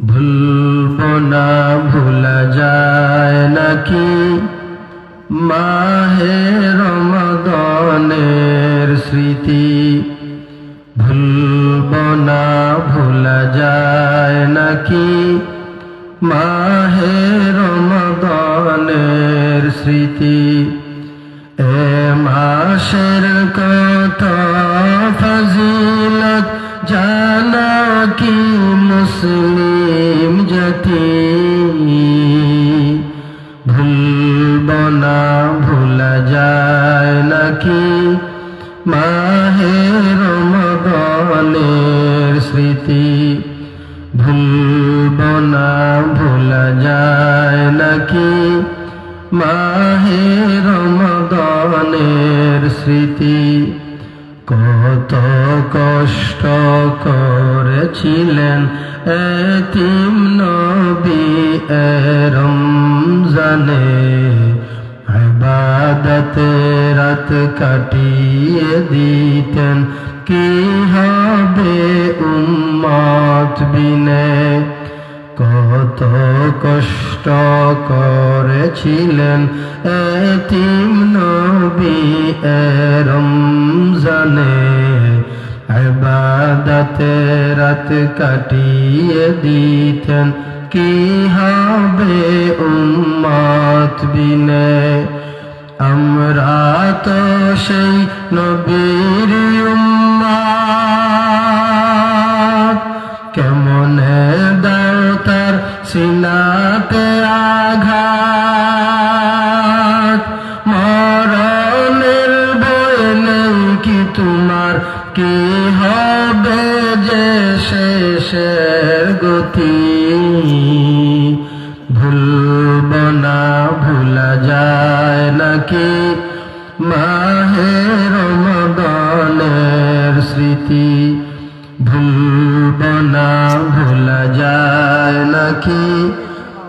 ভুলব না ভুলা যায় নাকি? মাহে রমদনের স্মৃতি। ভুলব না ভুলা যায় নাকি? মাহে রমদনের স্মৃতি। এ মাসের কত ফজিলত জানা কি মুসলিম জাতি। ভুলব না ভুলা যায় নাকি? মাহে রমদনের স্মৃতি। ভুলব না ভুলা যায় নাকি? মাহে রমদনের স্মৃতি। কত কষ্ট করেছিলেন এতিম নবী রমজানে। ইবাদতে রাত কাটিয়ে দিতেন। কি হবে উম্মত বিনে? কত কষ্ট করেছিলেন এতিম নবী রমজানে। ইবাদতে রাত কাটিয়ে দিতেন কি হবে উম্মত বিনে? আমরা তো সেই নবীর কি হবে যে শেষের গতি? ভুলব না, ভুলা যায় নাকি? মাহে রমদনের স্মৃতি। ভুলব না, ভুলা যায় নাকি?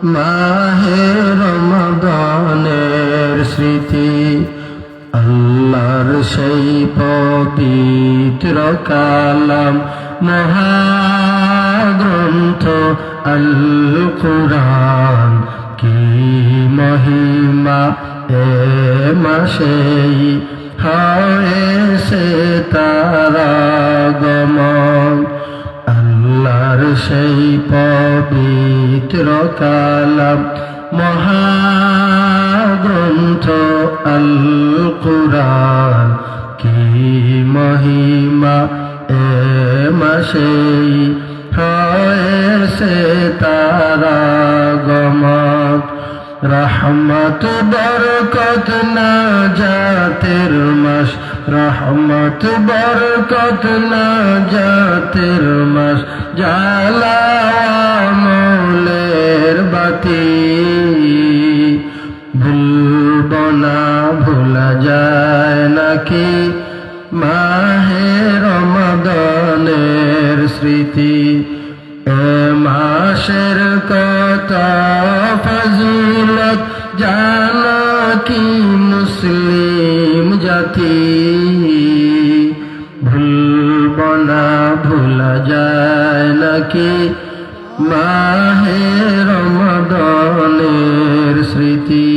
মাহে রমদনের স্মৃতি। আল্লাহর সেই পবিত্র কালাম মহাগ্রন্থ আল কুরআন কি মহিমা এ মাসেই হয়েছে তারা গমন। আল্লাহর সেই পবিত্র কালাম মহাগ্রন্থ আল কুরআন কি মহিমা এ মাসেই হয়েছে তারা গমত রহমত বরকত না জাতের মাস, রহমত বরকত না জাতের মাস জালা রাখি মাহে রমাদানের স্মৃতি? এ মাসের কথা ফজিলত জানা কি মুসলিম জাতি? ভুলব না ভুলা যায় নাকি মাহে রমাদানের স্মৃতি?